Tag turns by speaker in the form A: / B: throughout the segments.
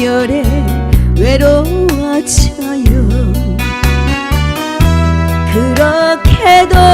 A: 한결에 외로워져요. 그렇게도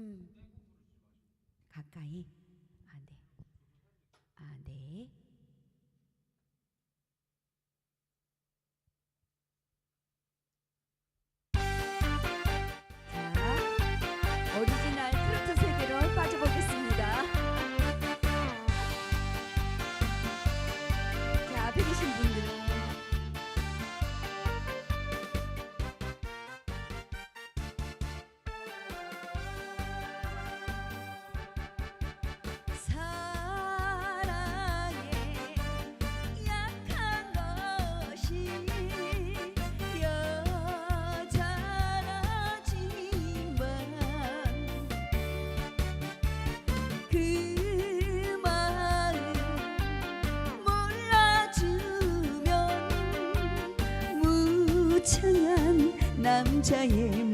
A: 음. 가까이. 아, 네. 아, 네. 家也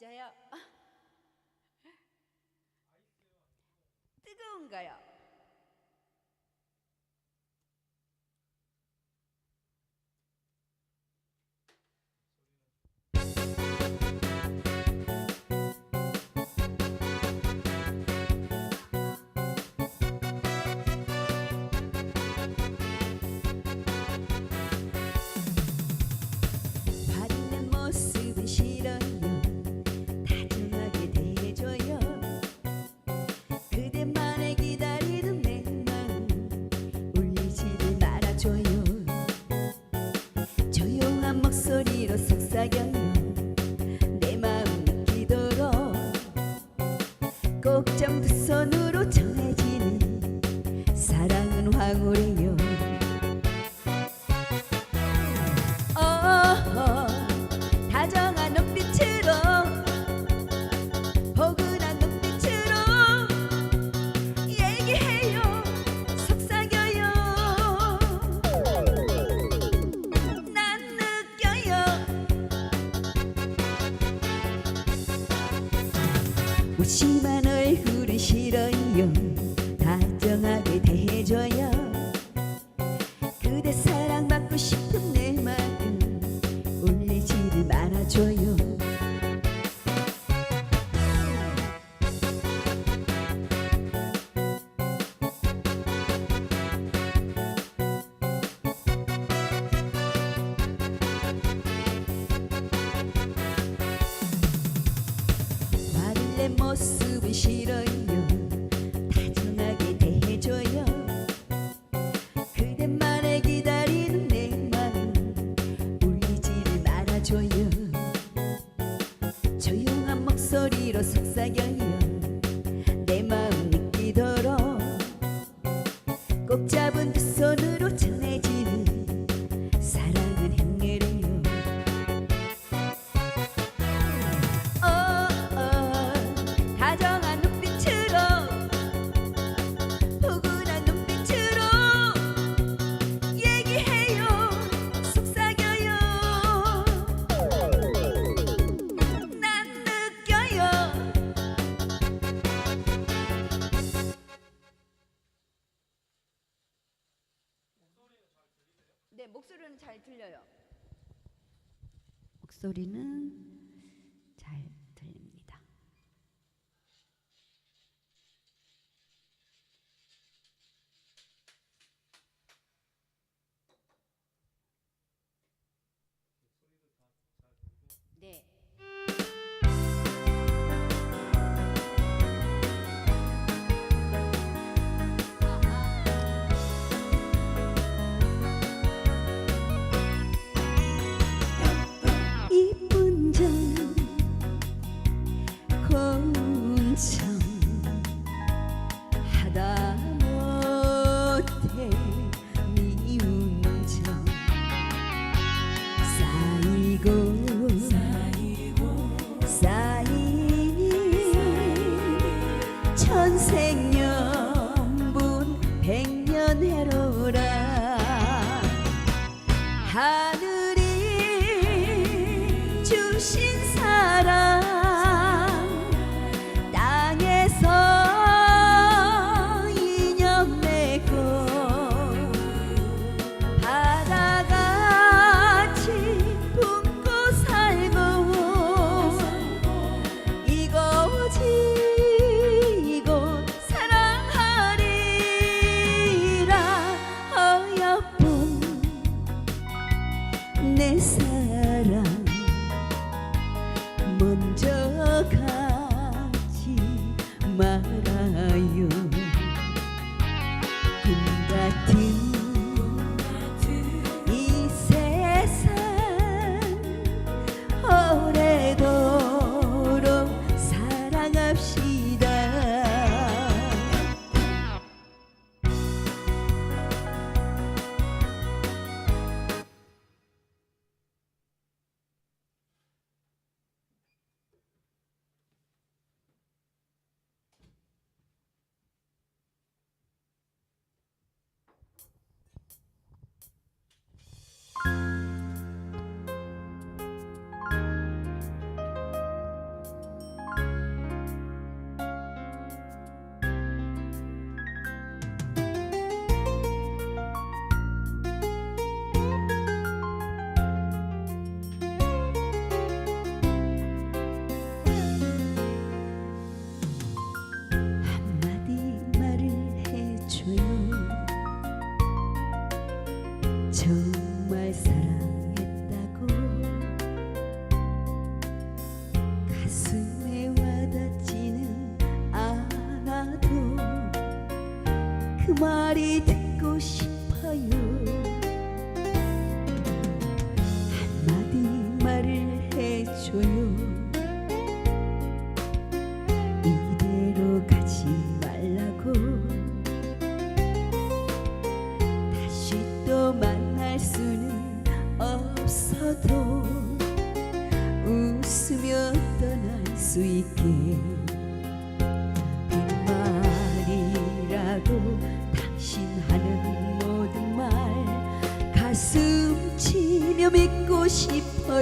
A: Jaya. Ah. Tegung gaya. 내 모습은 싫어요. 다정하게 대해줘요. 그대만을 기다리는 내 마음 울리지 말아줘요. 조용한 목소리로 속삭여요. 내 마음 느끼도록 꼭 잡은 두 손으로 전해지 네, 목소리는 잘 들려요. 목소리는 주신 사랑. mừng chớ khai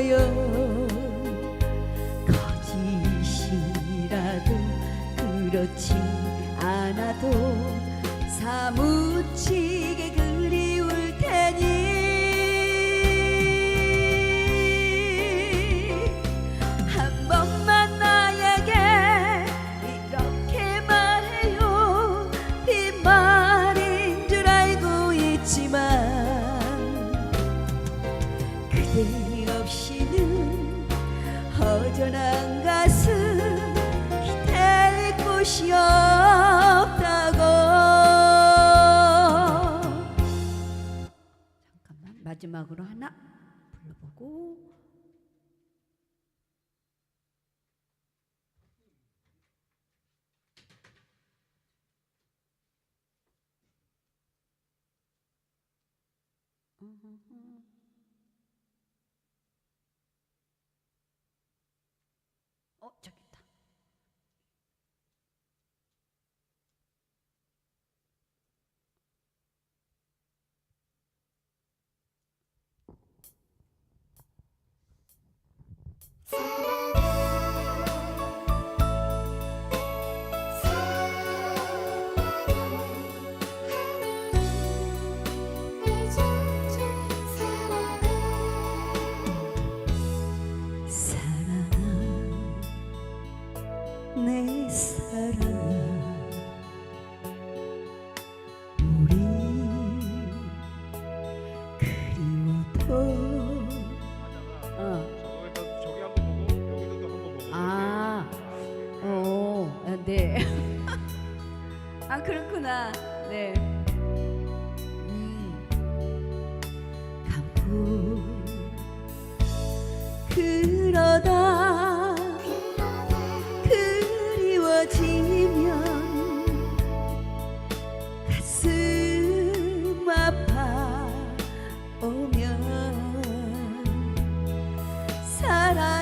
A: 있어요. 거짓이라도 그렇지 않아도 사무치게 그 마지막으로 하나 불러보고 Sorry. 네. 아 그렇구나. 네. 음. 그러다 그리워지면 가슴 아파 오면 사랑.